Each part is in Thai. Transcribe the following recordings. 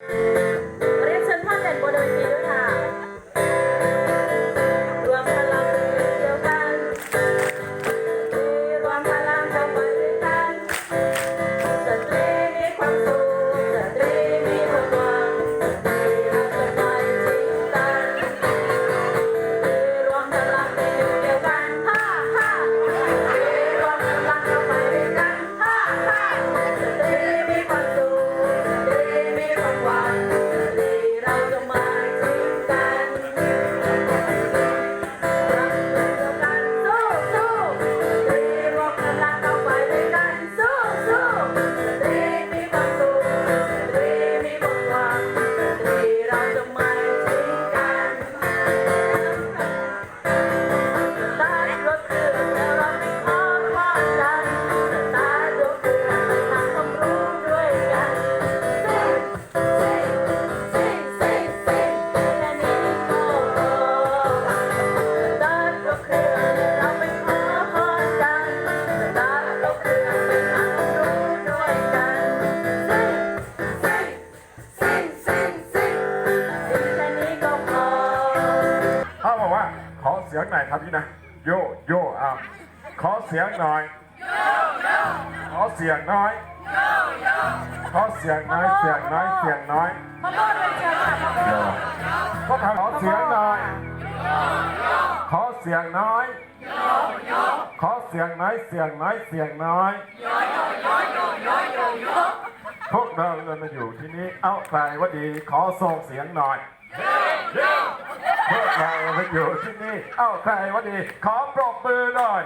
เรียนเชิญท่านเด่นบนเวทีด้วย น่อยครับพี่นะ โยโย่อะขอเสียงหน่อย ขอเสียงน้อย ขอเสียงน้อย เสียงน้อย เสียงน้อยมาโมดเลยเชิญค่ะมาโมดก็ทำขอเสียงหน่อย ขอเสียงน้อย ขอเสียงน้อย เสียงน้อย เสียงน้อยพวกเราเลยมาอยู่ที่นี้ เอาใครว่าดี ขอส่งเสียงหน่อย พวกเรามาอยู่ที่นี่ เอ้าใครวะดี ขอปรบมือหน่อย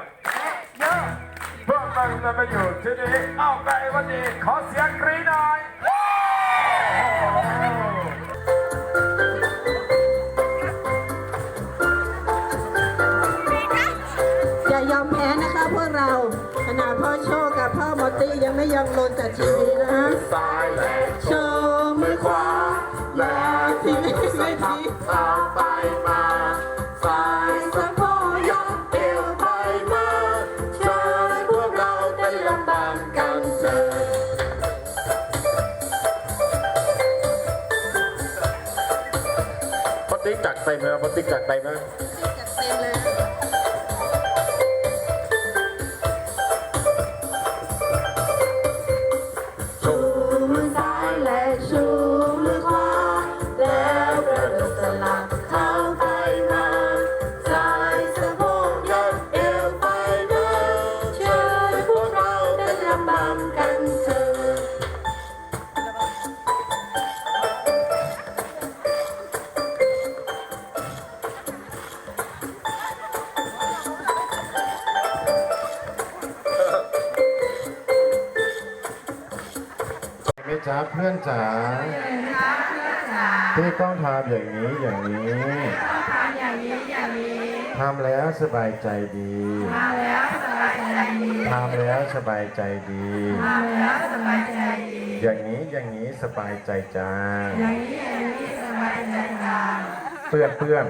พวกเราจะมาอยู่ที่นี่ เอ้าใครวะดี ขอเสียงกรี๊ดหน่อยอย่ายอมแพ้นะคะพวกเราขณะพ่อโชคกับพ่อมอตตี้ยังไม่ยอมลงจากทีวีนะฮะซ้ายและโชว์ ติ๊กจัดเต็มเลยปฏิจัดเต็มเลยจัดเต็มเลย จ๊ะเพื่อนจ๋าที่ต้องทำอย่างนี้อย่างนี้ทำอย่างนี้อย่างนี้ทำแล้วสบายใจดีมาแล้วสบายใจดีทำแล้วสบายใจดีมาแล้วสบายใจดี อย่างนี้อย่างนี้สบายใจจ้าอย่างนี้อย่างนี้สบายใจจังเปื้อนเปื้อน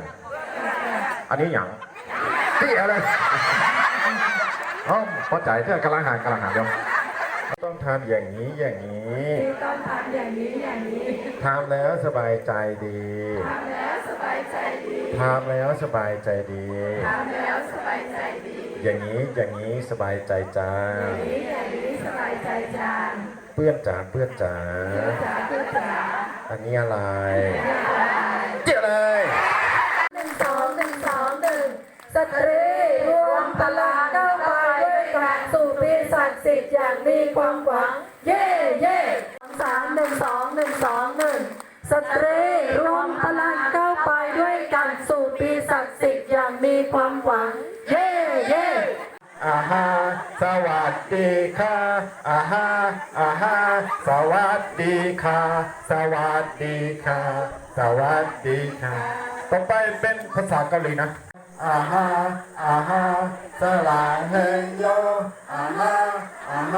อันนี้อย่างที่อะไรอ๋อพอใจเธอกำลังหารกำลังหารเดี๋ยว ต้องทำอย่างนี้อย่างนี้ที่ต้องทำอย่างนี้อย่างนี้ทำแล้วสบายใจดีทำแล้วสบายใจดีทำแล้วสบายใจดีทำแล้วสบายใจดี อย่างนี้อย่างนี้สบายใจจ้าอย่างนี้อย่างนี้สบายใจจังเพื่อนจ๋าเพื่อนจ๋าจ๋าเพื่อนจ๋าอันนี้อะไร อย่างมีความหวัง เย่เย่สามหนึ่งสองหนึ่งสองหนึ่งสตรีรวมพลังก้าวไปด้วยกันสู่ปีศักดิ์สิทธิ์อย่างมีความหวัง เย่เย่อาฮาสวัสดีค่ะอาฮาอาฮาสวัสดีค่ะ สวัสดีค่ะ สวัสดีค่ะ ต่อไปเป็นภาษาเกาหลีนะอาฮาอาฮาสลาเฮโยอาฮา อาฮ